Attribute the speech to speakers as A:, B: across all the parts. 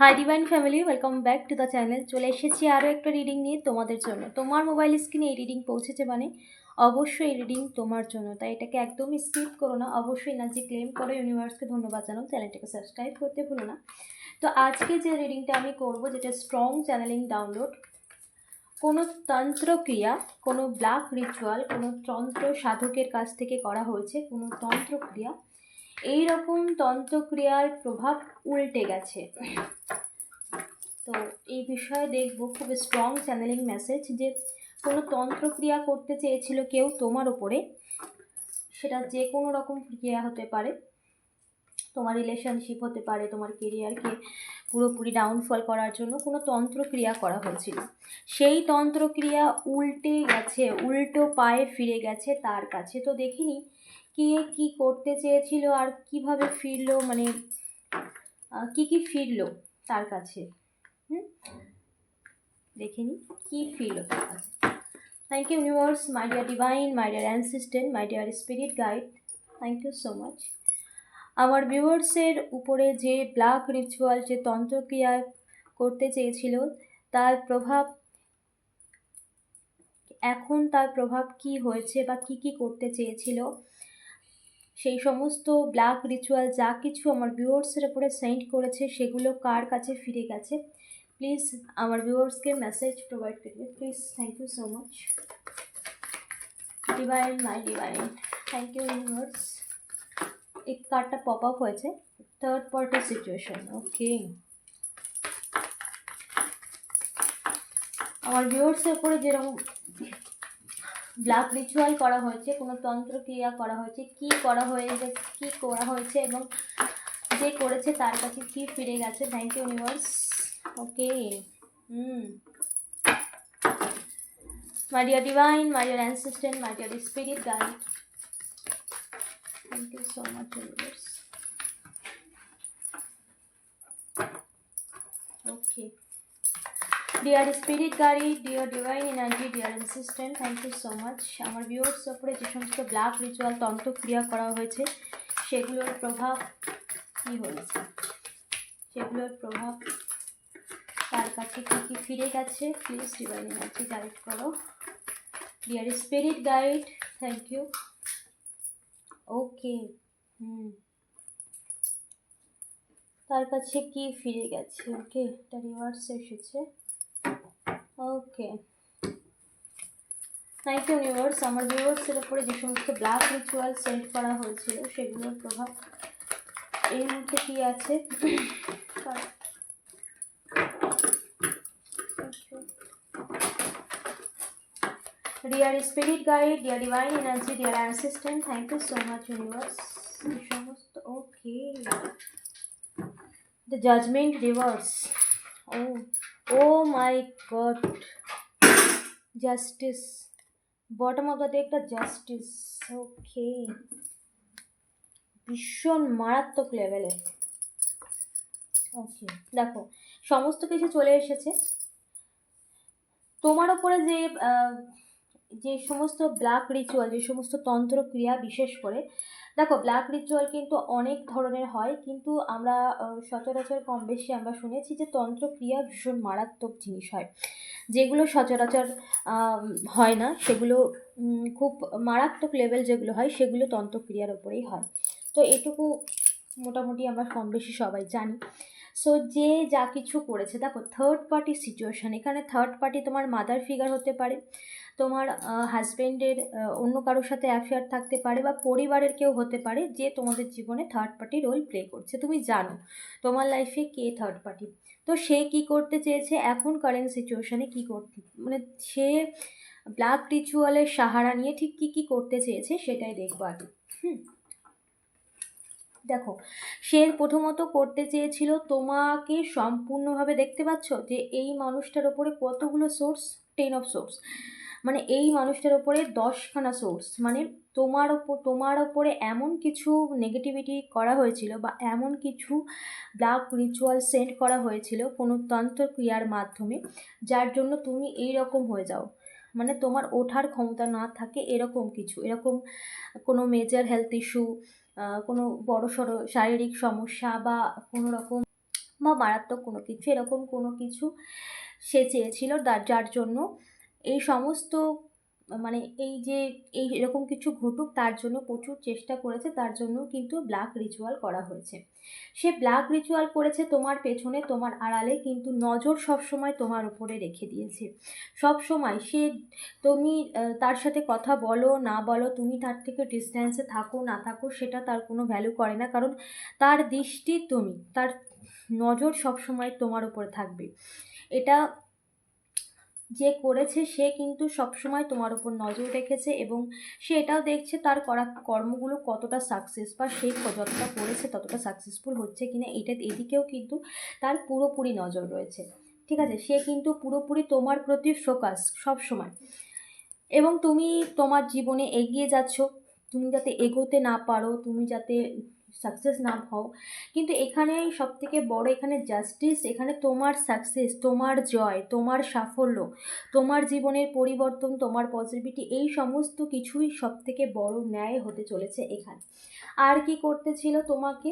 A: Hi divine family welcome back to the channel চলে এসেছি আরও একটা রিডিং নিয়ে তোমাদের জন্য। তোমার মোবাইল স্ক্রিনে এই রিডিং পৌঁছেছে মানে অবশ্যই এই রিডিং তোমার জন্য। তাই এটাকে একদমই স্কিপ করো না। অবশ্যই এনার্জি ক্লেম করো ইউনিভার্সকে ধন্যবাদ জানাও। চ্যানেলটাকে সাবস্ক্রাইব করতে ভুলো না। তো আজকে যে রিডিংটা আমি করব, যেটা স্ট্রং চ্যানেলিং ডাউনলোড কোনো তন্ত্রক্রিয়া কোনো ব্ল্যাক রিচুয়াল কোনো তন্ত্র সাধকের কাছ থেকে করা হয়েছে, কোনো তন্ত্রক্রিয়া এই রকম তন্ত্রক্রিয়ার প্রভাব উল্টে গেছে। তো এই বিষয়ে দেখব, খুব স্ট্রং চ্যানেলিং মেসেজ যে কোনো তন্ত্রক্রিয়া করতে চেয়েছিল কেউ তোমার ওপরে সেটা যে কোনো রকম ক্রিয়া হতে পারে। তোমার রিলেশনশিপ হতে পারে, তোমার কেরিয়ারকে পুরোপুরি ডাউনফল করার জন্য কোনো তন্ত্রক্রিয়া করা হয়েছিল। সেই তন্ত্রক্রিয়া উল্টে গেছে, উল্টো পায়ে ফিরে গেছে তার কাছে। তো দেখিনি কে কি করতে চেয়েছিল আর কীভাবে ফিরলো? মানে কি কি ফিরলো তার কাছে? হুম? দেখিনি কি ফিরলো তার কাছে? Thank you universe my dear divine my dear ancestors my dear spirit guide thank you so much আমার ভিউয়ার্সের উপরে যে ব্ল্যাক রিচুয়াল যে তন্ত্রক্রিয়া করতে চেয়েছিল, তার প্রভাব, এখন তার প্রভাব কি হয়েছে বা কি কি করতে চেয়েছিল? সেই সমস্ত ব্ল্যাক রিচুয়াল যা কিছু আমার ভিউয়ার্সের উপরে সেন্ড করেছে, সেগুলো কার কাছে ফিরে গেছে? প্লিজ আমার ভিউয়ার্সকে মেসেজ প্রোভাইড করবে। Please thank you so much divine my divine thank you universe এই কার্ডটা পপ আপ হয়েছে। থার্ড পার্টি সিচুয়েশন ওকে আমার ভিউয়ার্সের উপরে যেরকম ব্লাড রিচুয়াল করা হয়েছে, কোনো তন্ত্রক্রিয়া করা হয়েছে, কি করা হয়েছে, কি করা হয়েছে এবং যে করেছে তার কাছে কি ফিরে গেছে? Thank you universe okay hmm my dear divine my dear assistant my dear spirit guide thank you so much universe okay dear spirit গাড়ি dear divine energy dear assistant thank you so much আমার viewers ওপরে যে সমস্ত black ritual তন্ত্রক্রিয়া করা হয়েছে, সেগুলোর প্রভাব কী হয়েছে? সেগুলোর প্রভাব তার কাছে কী কী ফিরে গেছে? প্লিজ ডিভাইন এনার্জি গাইড করো। Dear spirit guide thank you okay hmm. তার কাছে কি ফিরে গেছে? ওকে এটা রিভার্স এসেছে। ওকে থ্যাংক ইউ ইউনিভার্স আমার ভিউয়ার্সের উপরে যে সমস্ত ব্ল্যাক রিচুয়াল সেন্ড করা হয়েছিল, সেগুলোর প্রভাব এই মুহূর্তে কী আছে? Dear spirit guide dear divine energy dear assistant thank you so much universe সমস্ত okay the judgement reverse oh oh my god justice bottom of the ডেকটা justice okay ভীষণ মারাত্মক লেভেলে ওকে দেখো, সমস্ত কিছু চলে এসেছে। তোমার ওপরে যে যে সমস্ত ব্ল্যাক রিচুয়াল যে সমস্ত তন্ত্র ক্রিয়া বিশেষ করে দেখো ব্ল্যাক রিচুয়াল কিন্তু অনেক ধরনের হয়, কিন্তু আমরা সচরাচর কম বেশি আমরা শুনেছি যে তন্ত্রক্রিয়া ভীষণ মারাত্মক জিনিস হয়। যেগুলো সচরাচর হয় না, সেগুলো খুব মারাত্মক লেভেল যেগুলো হয়, সেগুলো তন্ত্রক্রিয়ার ওপরেই হয়। তো এটুকু মোটামুটি আমরা কম বেশি সবাই জানি। সো যে যা কিছু করেছে, দেখো থার্ড পার্টি সিচুয়েশান এখানে থার্ড পার্টি তোমার মাদার ফিগার হতে পারে তোমার হাজব্যান্ডের অন্য কারোর সাথে অ্যাফেয়ার থাকতে পারে বা পরিবারের কেউ হতে পারে যে তোমাদের জীবনে থার্ড পার্টি রোল প্লে করছে। তুমি জানো তোমার লাইফে কে থার্ড পার্টি তো সে কি করতে চেয়েছে? এখন কারেন্ট সিচুয়েশানে কী করতে মানে সে ব্ল্যাক রিচুয়ালের সাহারা নিয়ে ঠিক কী কী করতে চেয়েছে সেটাই দেখব আগে। হুম। দেখো, সে প্রথমত করতে চেয়েছিল তোমাকে সম্পূর্ণভাবে দেখতে পাচ্ছ যে এই মানুষটার ওপরে কতগুলো সোর্স টেন অফ সোর্স মানে এই মানুষটার ওপরে দশখানা সোর্স মানে তোমার ওপর তোমার ওপরে এমন কিছু নেগেটিভিটি করা হয়েছিল বা এমন কিছু ব্ল্যাক রিচুয়াল সেন্ড করা হয়েছিল কোনো তন্ত্রক্রিয়ার মাধ্যমে, যার জন্য তুমি এই রকম হয়ে যাও। মানে তোমার ওঠার ক্ষমতা না থাকে এরকম কিছু, এরকম কোনো মেজর হেলথ ইস্যু কোনো বড় সড়ো শারীরিক সমস্যা বা কোনো রকম বা মারাত্মক কোনো কিছু, এরকম কোনো কিছু সে চেয়েছিল, যার যার জন্য এই সমস্ত মানে এই যে, এই এরকম কিছু ঘটুক তার জন্য প্রচুর চেষ্টা করেছে, তার জন্য কিন্তু ব্ল্যাক রিচুয়াল করা হয়েছে। সে ব্ল্যাক রিচুয়াল করেছে তোমার পেছনে, তোমার আড়ালে কিন্তু নজর সবসময় তোমার উপরে রেখে দিয়েছে। সব সময় সে, তুমি তার সাথে কথা বলো, না বলো, তুমি তার থেকে ডিস্ট্যান্সে থাকো, না থাকো, সেটা তার কোনো ভ্যালু করে না, কারণ তার দৃষ্টি তুমি, তার নজর সবসময় তোমার উপরে থাকবে। এটা যে করেছে সে কিন্তু সবসময় তোমার উপর নজর রেখেছে এবং সে এটাও দেখছে তার করা কর্মগুলো কতটা সাকসেস বা সে যতটা করেছে ততটা সাকসেসফুল হচ্ছে কিনা এটা এদিকেও কিন্তু তার পুরোপুরি নজর রয়েছে। ঠিক আছে? সে কিন্তু পুরোপুরি তোমার প্রতি ফোকাস সব সময়। এবং তুমি তোমার জীবনে এগিয়ে যাচ্ছ। তুমি যাতে এগোতে না পারো, তুমি যাতে সাকসেস না হও কিন্তু এখানে সব থেকে বড় এখানে জাস্টিস এখানে তোমার সাকসেস তোমার জয়, তোমার সাফল্য, তোমার জীবনের পরিবর্তন, তোমার পজিটিভিটি এই সমস্ত কিছুই সব থেকে বড় ন্যায় হতে চলেছে এখানে। আর কি করতে ছিল তোমাকে?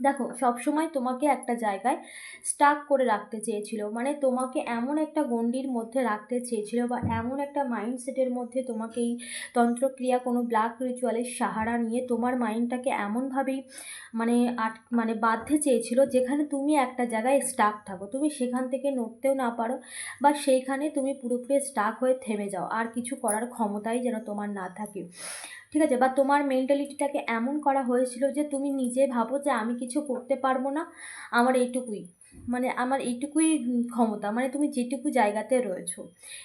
A: দেখো, সবসময় তোমাকে একটা জায়গায় স্টাক করে রাখতে চেয়েছিল। মানে তোমাকে এমন একটা গণ্ডির মধ্যে রাখতে চেয়েছিল বা এমন একটা মাইন্ডসেটের মধ্যে তোমাকে এই তন্ত্রক্রিয়া, কোনো ব্ল্যাক রিচুয়ালের সাহারা নিয়ে তোমার মাইন্ডটাকে এমনভাবেই মানে আট মানে বাঁধতে চেয়েছিল যেখানে তুমি একটা জায়গায় স্টাক থাকো। তুমি সেখান থেকে নড়তেও না পারো বা সেইখানে তুমি পুরোপুরি স্টাক হয়ে থেমে যাও। আর কিছু করার ক্ষমতাই যেন তোমার না থাকে। ঠিক আছে, বা তোমার মেন্টালিটিটাকে এমন করা হয়েছিল যে তুমি নিজে ভাবো যে আমি কিছু করতে পারব না, আমার এইটুকুই। মানে আমার এইটুকুই ক্ষমতা মানে তুমি যেটুকু জায়গাতে রয়েছো।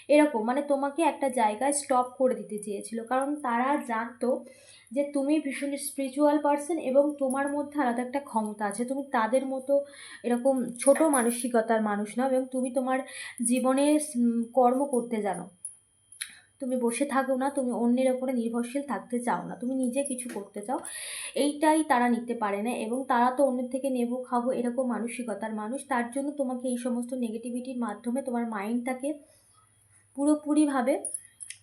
A: এরকম মানে তোমাকে একটা জায়গায় স্টপ করে দিতে চেয়েছিল। কারণ তারা জানতো যে তুমি ভীষণ স্পিরিচুয়াল পার্সন এবং তোমার মধ্যে আলাদা একটা ক্ষমতা আছে। তুমি তাদের মতো এরকম ছোট মানসিকতার মানুষ নাও এবং তুমি তোমার জীবনে কর্ম করতে জানো। তুমি বসে থাকো না, তুমি অন্যের ওপরে নির্ভরশীল থাকতে চাও না, তুমি নিজে কিছু করতে চাও। এইটাই তারা নিতে পারে না এবং তারা তো অন্যের থেকে নেব, খাব এরকম মানসিকতার মানুষ। তার জন্য তোমাকে এই সমস্ত নেগেটিভিটির মাধ্যমে তোমার মাইন্ডটাকে পুরোপুরিভাবে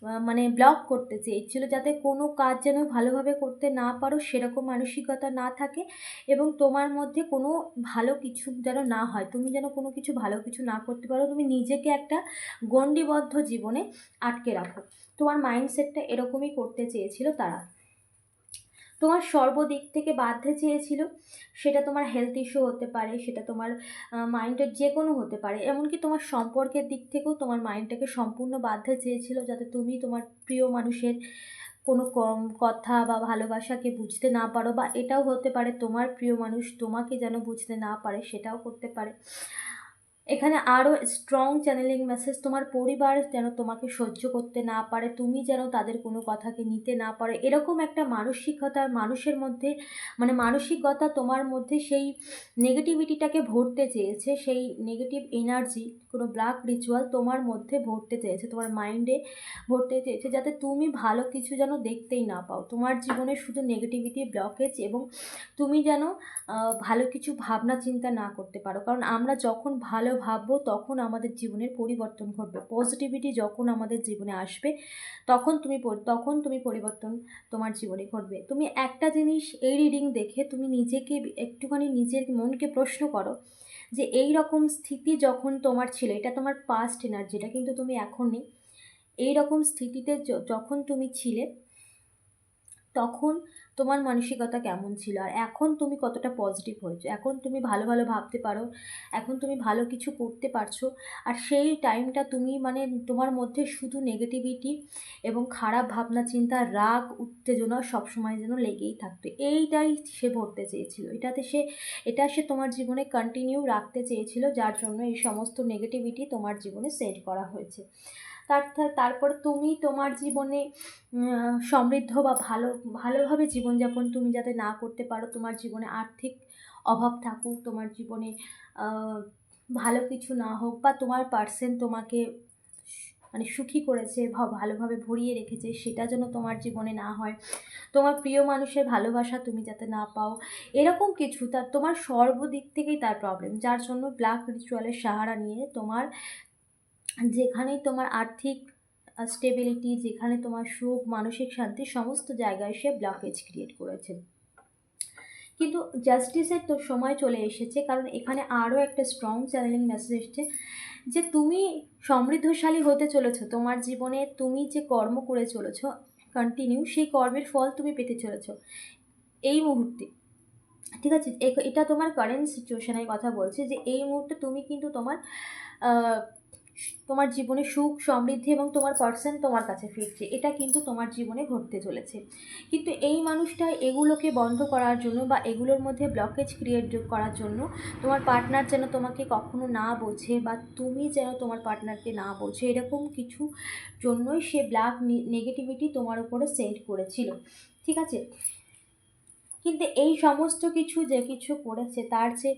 A: মানে ব্লক করতে চেয়েছিল যাতে কোনো কাজ যেন ভালোভাবে করতে না পারো, সেরকম মানসিকতা না থাকে এবং তোমার মধ্যে কোনো ভালো কিছু যেন না হয়। তুমি যেন কোনো কিছু ভালো কিছু না করতে পারো, তুমি নিজেকে একটা গণ্ডিবদ্ধ জীবনে আটকে রাখো। তোমার মাইন্ডসেটটা এরকমই করতে চেয়েছিল তারা। তোমার সর্বদিক থেকে বাঁধতে চেয়েছিল, সেটা তোমার হেলথ ইস্যু হতে পারে, সেটা তোমার মাইন্ডের যে কোনো হতে পারে। এমনকি তোমার সম্পর্কের দিক থেকেও তোমার মাইন্ডটাকে সম্পূর্ণ বাঁধতে চেয়েছিল যাতে তুমি তোমার প্রিয় মানুষের কোনো কম কথা বা ভালোবাসাকে বুঝতে না পারো বা এটাও হতে পারে তোমার প্রিয় মানুষ তোমাকে যেন বুঝতে না পারে, সেটাও করতে পারে। এখানে আরও স্ট্রং চ্যানেলিং মেসেজ তোমার পরিবার যেন তোমাকে সহ্য করতে না পারে, তুমি যেন তাদের কোনো কথাকে নিতে না পারে, এরকম একটা মানসিকতা, মানুষের মধ্যে মানে মানসিকতা তোমার মধ্যে সেই নেগেটিভিটিটাকে ভরতে চেয়েছে, সেই নেগেটিভ এনার্জি কোনো ব্ল্যাক রিচুয়াল তোমার মধ্যে ভরতে চেয়েছে, তোমার মাইন্ডে ভরতে চেয়েছে, যাতে তুমি ভালো কিছু যেন দেখতেই না পাও। তোমার জীবনে শুধু নেগেটিভিটি ব্লকেজ এবং তুমি যেন ভালো কিছু ভাবনা চিন্তা না করতে পারো। কারণ আমরা যখন ভালো ভাববো তখন আমাদের জীবনের পরিবর্তন ঘটবে। পজিটিভিটি যখন আমাদের জীবনে আসবে, তখন তুমি তখন তুমি পরিবর্তন তোমার জীবনে ঘটবে। তুমি একটা জিনিস এই রিডিং দেখে তুমি নিজেকে একটুখানি নিজের মনকে প্রশ্ন করো যে এই রকম স্থিতি যখন তোমার ছিল, এটা তোমার পাস্ট এনার্জিটা কিন্তু তুমি এখন নেই। এই রকম স্থিতিতে যখন তুমি ছিলে, তখন তোমার মানসিকতা কেমন ছিল? আর এখন তুমি কতটা পজিটিভ হয়েছো? এখন তুমি ভালো ভালো ভাবতে পারো, এখন তুমি ভালো কিছু করতে পারছ, আর সেই টাইমটা তুমি মানে তোমার মধ্যে শুধু নেগেটিভিটি এবং খারাপ ভাবনা, চিন্তা, রাগ, উত্তেজনা সবসময় যেন লেগেই থাকতো। এইটাই সে ভরতে চেয়েছিল। এটাতে সে, এটা সে তোমার জীবনে কন্টিনিউ রাখতে চেয়েছিল, যার জন্য এই সমস্ত নেগেটিভিটি তোমার জীবনে সেট করা হয়েছে। তার তার- তারপর তুমি তোমার জীবনে সমৃদ্ধ বা ভালো, ভালোভাবে জীবনযাপন তুমি যাতে না করতে পারো, তোমার জীবনে আর্থিক অভাব থাকুক, তোমার জীবনে ভালো কিছু না হোক বা তোমার পার্সেন তোমাকে মানে সুখী করেছে ভালোভাবে ভরিয়ে রেখেছে, সেটা যেন তোমার জীবনে না হয়। তোমার প্রিয় মানুষের ভালোবাসা তুমি যাতে না পাও, এরকম কিছু তার তোমার সর্বদিক থেকেই তার প্রবলেম যার জন্য ব্ল্যাক রিচুয়ালের সাহারা নিয়ে তোমার যেখানেই তোমার আর্থিক স্টেবিলিটি যেখানে তোমার সুখ, মানসিক শান্তি, সমস্ত জায়গায় সে ব্লকেজ ক্রিয়েট করেছে। কিন্তু জাস্টিসের তো সময় চলে এসেছে, কারণ এখানে আরও একটা স্ট্রং চ্যানেলিং মেসেজ এসছে যে তুমি সমৃদ্ধশালী হতে চলেছো, তোমার জীবনে তুমি যে কর্ম করে চলেছো কন্টিনিউ সেই কর্মের ফল তুমি পেতে চলেছো এই মুহূর্তে। ঠিক আছে? এটা তোমার কারেন্ট সিচুয়েশনের কথা বলছে যে এই মুহূর্তে তুমি কিন্তু তোমার তোমার জীবনে সুখ, সমৃদ্ধি এবং তোমার পার্সন তোমার কাছে ফিরছে। এটা কিন্তু তোমার জীবনে ঘটতে চলেছে। কিন্তু এই মানুষটা এগুলোকে বন্ধ করার জন্য বা এগুলোর মধ্যে ব্লকেজ ক্রিয়েট করার জন্য তোমার পার্টনার যেন তোমাকে কখনো না বোঝে বা তুমি যেন তোমার পার্টনারকে না বোঝে, এরকম কিছু জন্যই সে ব্ল্যাক নেগেটিভিটি তোমার উপরে সেন্ড করেছিল। ঠিক আছে? কিন্তু এই সমস্ত কিছু যে কিছু করেছে, তার যে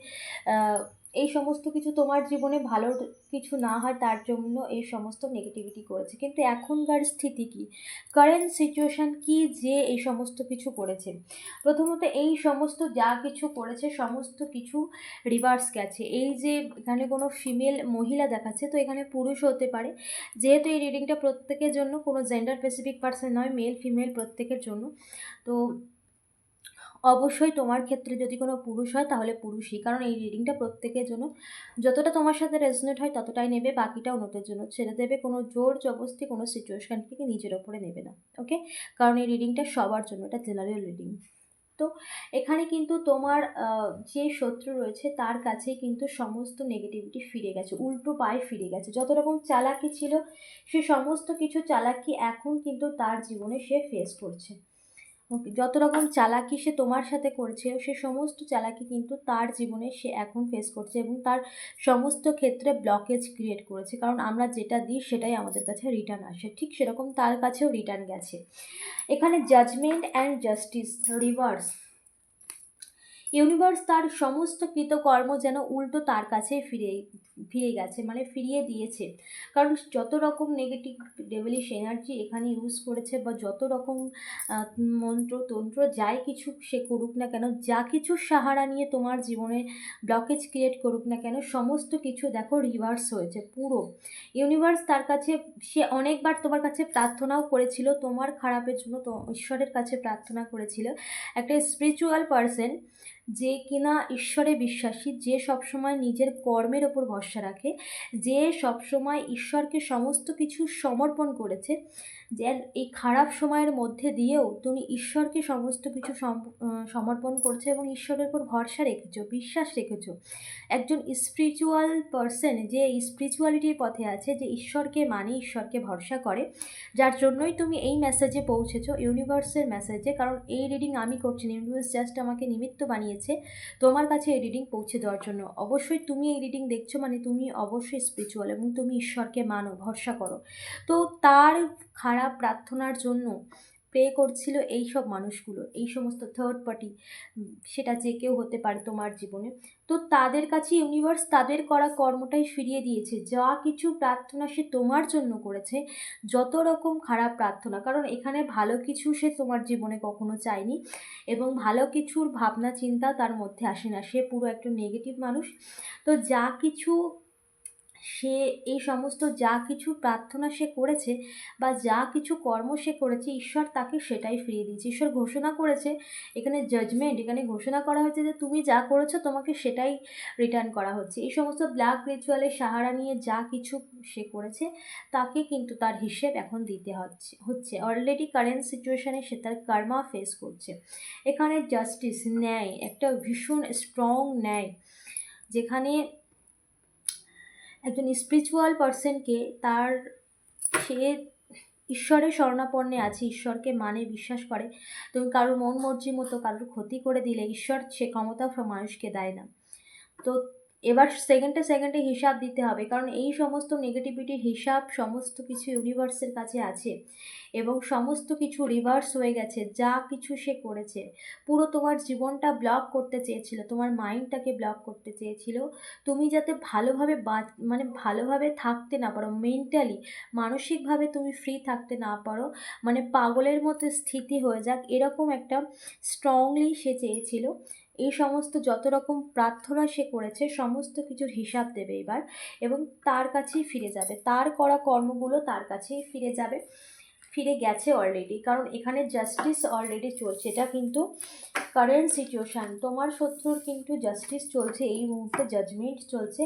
A: এই সমস্ত কিছু তোমার জীবনে ভালো কিছু না হয়, তার জন্য এই সমস্ত নেগেটিভিটি করেছে। কিন্তু এখনকার স্থিতি কি? কারেন্ট সিচুয়েশান কি যে এই সমস্ত কিছু করেছে? প্রথমত এই সমস্ত যা কিছু করেছে, সমস্ত কিছু রিভার্স গেছে। এই যে এখানে কোনো ফিমেল মহিলা দেখাচ্ছে, তো এখানে পুরুষ হতে পারে। যেহেতু এই রিডিংটা প্রত্যেকের জন্য, কোনো জেন্ডার স্পেসিফিক পার্সন নয় মেল ফিমেল প্রত্যেকের জন্য। তো অবশ্যই তোমার ক্ষেত্রে যদি কোনো পুরুষ হয়, তাহলে পুরুষই। কারণ এই রিডিংটা প্রত্যেকের জন্য, যতটা তোমার সাথে রেজনেট হয়, ততটাই নেবে, বাকিটা অন্যদের জন্য। ছেড়ে দেবে কোনো জোর জবস্তি কোনো সিচুয়েশান থেকে নিজের ওপরে নেবে না ওকে কারণ এই রিডিংটা সবার জন্য, এটা জেনারেল রিডিং তো এখানে কিন্তু তোমার যে শত্রু রয়েছে, তার কাছেই কিন্তু সমস্ত নেগেটিভিটি ফিরে গেছে, উল্টো পায়ে ফিরে গেছে। যত রকম চালাকি ছিল, সে সমস্ত কিছু চালাকি এখন কিন্তু তার জীবনে সে ফেস করছে। যত রকম চালাকি সে তোমার সাথে করেছিল সে সমস্ত চালাকি কিন্তু তার জীবনে সে এখন ফেস করছে এবং তার সমস্ত ক্ষেত্রে ব্লকেজ ক্রিয়েট করেছে। কারণ আমরা যেটা দিই সেটাই আমাদের কাছে রিটার্ন আসে। ঠিক সেরকম তার কাছেও রিটার্ন গেছে। এখানে judgement and justice reverse universe তার সমস্ত কৃতকর্ম যেন উল্টো তার কাছে ফিরে ফিরে গেছে মানে ফিরিয়ে দিয়েছে। কারণ যত রকম নেগেটিভ ডেভিলিশ এনার্জি এখানে ইউজ করেছে বা যত রকম মন্ত্র, তন্ত্র যাই কিছু সে করুক না কেন, যা কিছু সাহারা নিয়ে তোমার জীবনে ব্লকেজ ক্রিয়েট করুক না কেন, সমস্ত কিছু দেখো রিভার্স হয়েছে পুরো। ইউনিভার্স তার কাছে, সে অনেকবার তোমার কাছে প্রার্থনাও করেছিল, তোমার খারাপের জন্য তো ঈশ্বরের কাছে প্রার্থনা করেছিল। একটা স্পিরিচুয়াল পার্সন যে কিনা ঈশ্বরে বিশ্বাসী, যে সবসময় নিজের কর্মের ওপর ভরসা রাখে যে সবসময় ঈশ্বরকে সমস্ত কিছু সমর্পণ করেছে। যে এই খারাপ সময়ের মধ্যে দিয়েও তুমি ঈশ্বরকে সমস্ত কিছু সমর্পণ করছ এবং ঈশ্বরের উপর ভরসা রেখেছো, বিশ্বাস রেখেছো। একজন স্পিরিচুয়াল পার্সন যে স্পিরিচুয়ালিটির পথে আছে, যে ঈশ্বরকে মানে ঈশ্বরকে ভরসা করে, যার জন্যই তুমি এই মেসেজে পৌঁছেছো ইউনিভার্সের মেসেজে কারণ এই রিডিং আমি করছি না ইউনিভার্স জাস্ট আমাকে নিমিত্ত বানিয়েছে, তোমার কাছে এই রিডিং পৌঁছে দেওয়ার জন্য। অবশ্যই তুমি এই রিডিং দেখছ মানে তুমি অবশ্যই স্পিরিচুয়াল এবং তুমি ঈশ্বরকে মানো, ভরসা করো। তো তার খারাপ প্রার্থনার জন্য প্রে করছিল এই সব মানুষগুলো, এই সমস্ত থার্ড পার্টি সেটা যে কেউ হতে পারে তোমার জীবনে। তো তাদের কাছে ইউনিভার্স তাদের করা কর্মটাই ফিরিয়ে দিয়েছে। যা কিছু প্রার্থনা সে তোমার জন্য করেছে, যত রকম খারাপ প্রার্থনা, কারণ এখানে ভালো কিছু সে তোমার জীবনে কখনো চায়নি এবং ভালো কিছুর ভাবনা চিন্তা তার মধ্যে আসে না। সে পুরো একটা নেগেটিভ মানুষ। তো যা কিছু সে এই সমস্ত যা কিছু প্রার্থনা সে করেছে বা যা কিছু কর্ম সে করেছে, ঈশ্বর তাকে সেটাই ফিরিয়ে দিয়েছে। ঈশ্বর ঘোষণা করেছে, এখানে জাজমেন্ট এখানে ঘোষণা করা হয়েছে যে তুমি যা করেছ তোমাকে সেটাই রিটার্ন করা হচ্ছে। এই সমস্ত ব্ল্যাক রিচুয়ালের সাহারা নিয়ে যা কিছু সে করেছে, তাকে কিন্তু তার হিসেব এখন দিতে হচ্ছে হচ্ছে। অলরেডি কারেন্ট সিচুয়েশানে সে তার কর্মা ফেস করছে। এখানে জাস্টিস ন্যায়, একটা ভীষণ স্ট্রং ন্যায়, যেখানে একজন স্পিরিচুয়াল পার্সনকে তার সে ঈশ্বরের শরণাপন্নে আছে, ঈশ্বরকে মানে বিশ্বাস করে। তুমি কারোর মন মর্জির মতো কারোর ক্ষতি করে দিলে, ঈশ্বর সে ক্ষমতা মানুষকে দেয় না। তো এবার সেকেন্ডে সেকেন্ডে হিসাব দিতে হবে। কারণ এই সমস্ত নেগেটিভিটির হিসাব সমস্ত কিছু ইউনিভার্সের কাছে আছে এবং সমস্ত কিছু রিভার্স হয়ে গেছে, যা কিছু সে করেছে। পুরো তোমার জীবনটা ব্লক করতে চেয়েছিল, তোমার মাইন্ডটাকে ব্লক করতে চেয়েছিল। তুমি যাতে ভালোভাবে বাঁচ মানে ভালোভাবে থাকতে না পারো মেন্টালি মানসিকভাবে তুমি ফ্রি থাকতে না পারো মানে পাগলের মতো স্থিতি হয়ে যাক, এরকম একটা স্ট্রংলি সে চেয়েছিল। এই সমস্ত যত রকম প্রার্থনা সে করেছে, সমস্ত কিছুর হিসাব দেবে এবার এবং তার কাছেই ফিরে যাবে। তার করা কর্মগুলো তার কাছেই ফিরে যাবে, ফিরে গেছে অলরেডি কারণ এখানে জাস্টিস অলরেডি চলছে। এটা কিন্তু কারেন্ট সিচুয়েশান তোমার শত্রুর কিন্তু জাস্টিস চলছে। এই মুহূর্তে জাজমেন্ট চলছে।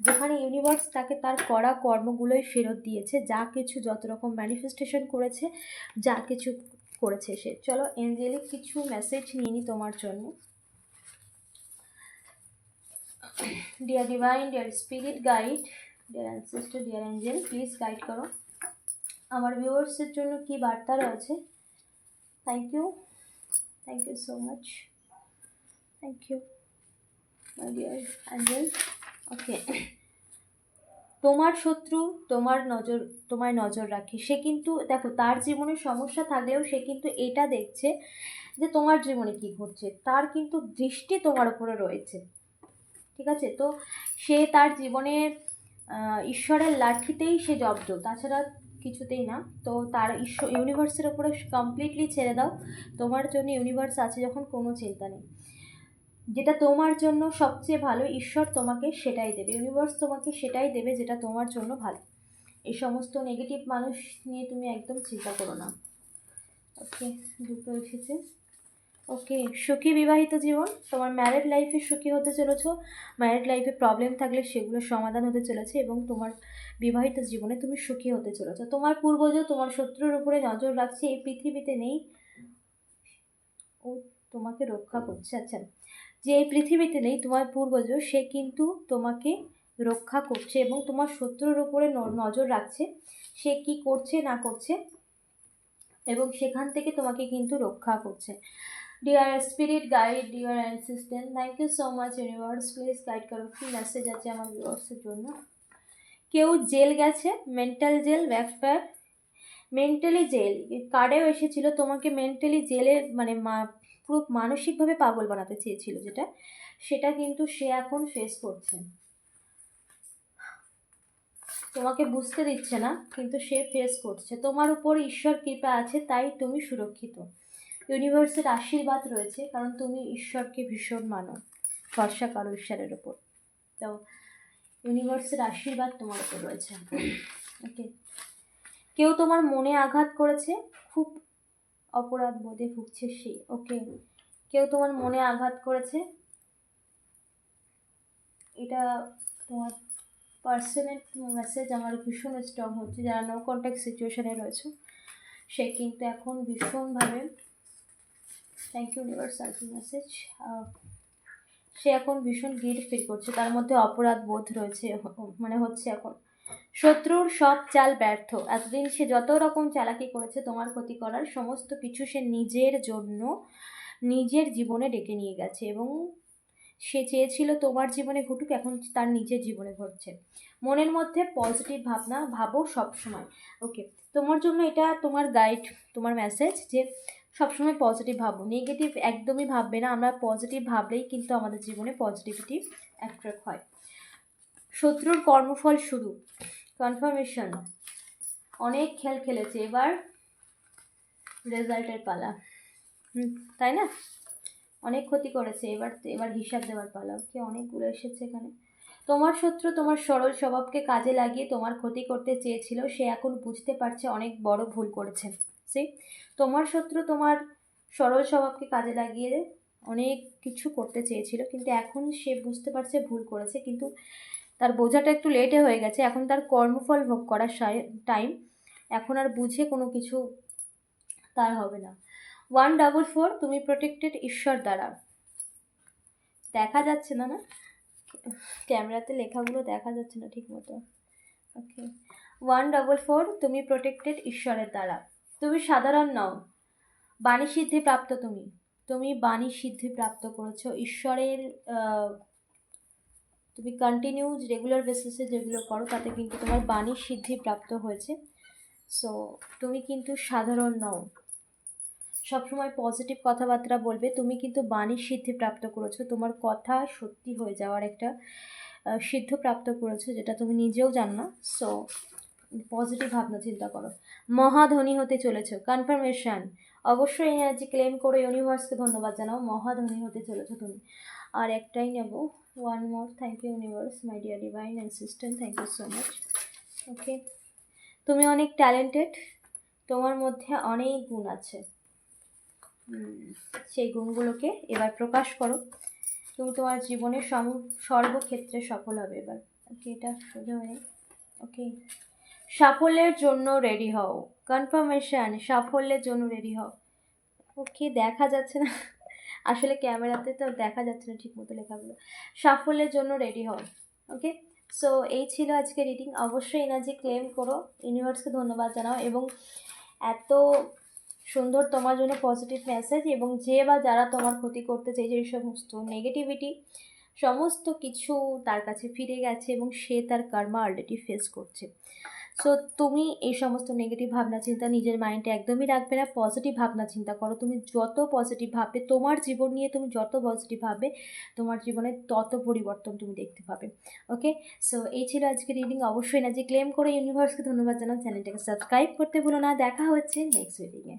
A: যেখানে ইউনিভার্স তাকে তার করা কর্মগুলোই ফেরত দিয়েছে। যা কিছু যত রকম ম্যানিফেস্টেশন করেছে, যা কিছু করেছে সে। চলো এঞ্জেলিক কিছু মেসেজ নিয়ে নি তোমার জন্য। Dear divine dear spirit guide dear ancestor dear angel please guide করো। আমার ভিউয়ার্সের জন্য কি বার্তা রয়েছে? Thank you thank you so much thank you my dear angel okay তোমার শত্রু, তোমার নজর, তোমায় নজর রাখে। সে কিন্তু, দেখো, তার জীবনে সমস্যা থাকলেও সে কিন্তু এটা দেখছে যে তোমার জীবনে কি ঘটছে। তার কিন্তু দৃষ্টি তোমার উপরে রয়েছে। ঠিক আছে? তো সে তার জীবনের ঈশ্বরের লাঠিতেই সে জব্দ তাছাড়া কিছুতেই না। তো তার ঈশ্বর ইউনিভার্সের উপরে কমপ্লিটলি ছেড়ে দাও। তোমার জন্য ইউনিভার্স আছে যখন কোনো চিন্তা নেই। যেটা তোমার জন্য সবচেয়ে ভালো, ঈশ্বর তোমাকে সেটাই দেবে। ইউনিভার্স তোমাকে সেটাই দেবে যেটা তোমার জন্য ভালো। এই সমস্ত নেগেটিভ মানুষ নিয়ে তুমি একদম চিন্তা করো না। ওকে দুটো এসেছে। ওকে, সুখী বিবাহিত জীবন? তোমার ম্যারেড লাইফে সুখী হতে চলেছো? ম্যারেড লাইফে প্রবলেম থাকলে সেগুলোর সমাধান হতে চলেছে এবং তোমার বিবাহিত জীবনে তুমি সুখী হতে চলেছো। তোমার পূর্বজ তোমার শত্রুর উপরে নজর রাখছে, এই পৃথিবীতে নেই। ও তোমাকে রক্ষা করছে আচ্ছা। যে এই পৃথিবীতে নেই, তোমার পূর্বজ সে কিন্তু তোমাকে রক্ষা করছে এবং তোমার শত্রুর উপরে নজর রাখছে। সে কি করছে, না করছে, এবং সেখান থেকে তোমাকে কিন্তু রক্ষা করছে। Dear spirit guide dear assistant thank you so much universe please guide করো। কী মেসেজ আছে আমার ভিউয়ার্সের জন্য? কেউ জেল গেছে? Mental jail backpack mentally jail কার্ডেও এসেছিল। তোমাকে মেন্টালি জেলে মানে পুরো মানসিকভাবে পাগল বানাতে চেয়েছিল যেটা। সেটা কিন্তু সে এখন ফেস করছে। তোমাকে বুঝতে দিচ্ছে না, কিন্তু সে ফেস করছে। তোমার উপর ঈশ্বর কৃপা আছে, তাই তুমি সুরক্ষিত। ইউনিভার্সের আশীর্বাদ রয়েছে, কারণ তুমি ঈশ্বরকে ভীষণ মানো। ভরসা করো ঈশ্বরের ওপর। তো ইউনিভার্সের আশীর্বাদ তোমার উপর রয়েছে। ওকে কেউ তোমার মনে আঘাত করেছে? খুব অপরাধ বোধে ভুগছে সে। ওকে কেউ তোমার মনে আঘাত করেছে? এটা তোমার পার্সোনাল মেসেজ আমার ভীষণ স্ট্রং হচ্ছে। যারা নো কন্ট্যাক্ট সিচুয়েশনে রয়েছে, সে কিন্তু এখন ভীষণভাবে থ্যাংক ইউ ইউনিভার্সাল মেসেজ সে এখন ভীষণ গিল্ট ফিল করছে। তার মধ্যে অপরাধ বোধ রয়েছে মানে হচ্ছে এখন। শত্রুর সব চাল ব্যর্থ। এতদিন সে যত রকম চালাকি করেছে, তোমার ক্ষতি করার সমস্ত কিছু সে নিজের জন্য, নিজের জীবনে ডেকে নিয়ে গেছে এবং সে চেয়েছিল তোমার জীবনে ঘটুক, এখন তার নিজের জীবনে ঘটছে। মনের মধ্যে পজিটিভ ভাবনা, ভাবো সব সময় ওকে তোমার জন্য এটা তোমার গাইড তোমার মেসেজ যে সবসময় পজিটিভ ভাবো নেগেটিভ একদমই ভাববে না। আমরা পজিটিভ ভাবলেই কিন্তু আমাদের জীবনে পজিটিভিটি অ্যাট্রাক্ট হয়। শত্রুর কর্মফল শুরু কনফার্মেশন অনেক খেল খেলেছে। এবার রেজাল্টের পালা। হুম, তাই না? অনেক ক্ষতি করেছে। এবার এবার হিসাব দেওয়ার পালা। ওকে অনেকগুলো এসেছে এখানে। তোমার শত্রু তোমার সরল স্বভাবকে কাজে লাগিয়ে তোমার ক্ষতি করতে চেয়েছিল। সে এখন বুঝতে পারছে অনেক বড় ভুল করেছে। সে তোমার শত্রু তোমার সরল স্বভাবকে কাজে লাগিয়ে অনেক কিছু করতে চেয়েছিল, কিন্তু এখন সে বুঝতে পারছে ভুল করেছে, কিন্তু তার বোঝাটা একটু লেটে হয়ে গেছে। এখন তার কর্মফল ভোগ করার টাইম এখন আর বুঝে কোনো কিছু তার হবে না। ওয়ান ডাবল ফোর তুমি প্রোটেক্টেড ঈশ্বর দ্বারা। দেখা যাচ্ছে না না? ক্যামেরাতে লেখাগুলো দেখা যাচ্ছে না ঠিক মতো ওকে ওয়ান ডবল ফোর তুমি প্রোটেক্টেড ঈশ্বরের দ্বারা। তুমি সাধারণ নও। বাণী সিদ্ধি প্রাপ্ত তুমি। তুমি বাণী সিদ্ধি প্রাপ্ত করেছ। ঈশ্বরের তুমি কন্টিনিউ রেগুলার বেসিসে যেগুলো করো, তাতে কিন্তু তোমার বাণী সিদ্ধি প্রাপ্ত হয়েছে। সো তুমি কিন্তু সাধারণ নও। সবসময় পজিটিভ কথাবার্তা বলবে। তুমি কিন্তু বাণী সিদ্ধি প্রাপ্ত করেছ। তোমার কথা সত্যি হয়ে যাওয়ার একটা সিদ্ধ প্রাপ্ত করেছ, যেটা তুমি নিজেও জানো না। সো পজিটিভ ভাবনা, চিন্তা করো। মহাধনী হতে চলেছ কনফার্মেশন অবশ্যই এনার্জি ক্লেম করে ইউনিভার্সকে ধন্যবাদ জানাও, মহাধনী হতে চলেছো তুমি। আর একটাই নেব one more thank you universe my dear divine assistant thank you so much okay তুমি অনেক ট্যালেন্টেড তোমার মধ্যে অনেক গুণ আছে। সেই গুণগুলোকে এবার প্রকাশ করো। তুমি তোমার জীবনের সর্বক্ষেত্রে সফল হবে এবার। ওকে এটা সোজা হয়ে ওকে সাফল্যের জন্য রেডি হও। কনফার্মেশন সাফল্যের জন্য রেডি হও। ওকে দেখা যাচ্ছে না। আসলে ক্যামেরাতে তো দেখা যাচ্ছে না ঠিক মতো লেখাগুলো। সাফল্যের জন্য রেডি হও। ওকে সো এই ছিল আজকে রিডিং অবশ্যই এনার্জি ক্লেম করো। ইউনিভার্সকে ধন্যবাদ জানাও এবং এত সুন্দর তোমার জন্য পজিটিভ মেসেজ এবং যে বা যারা তোমার ক্ষতি করতে চাইছে এই সমস্ত নেগেটিভিটি সমস্ত কিছু তার কাছে ফিরে গেছে এবং সে তার কর্মা অলরেডি ফেস করছে। সো তুমি এই সমস্ত নেগেটিভ ভাবনা চিন্তা নিজের মাইন্ডে একদমই রাখবে না পজিটিভ ভাবনা চিন্তা করো। তুমি যত পজিটিভ ভাববে, তোমার জীবন নিয়ে তুমি যত পজিটিভ ভাববে, তোমার জীবনে তত পরিবর্তন তুমি দেখতে পাবে। ওকে সো এই ছিল আজকে রিডিং অবশ্যই না যে ক্লেম করে ইউনিভার্সকে ধন্যবাদ জানাও। চ্যানেলটাকে সাবস্ক্রাইব করতে ভুলো না। দেখা হচ্ছে নেক্সট রিডিংয়ে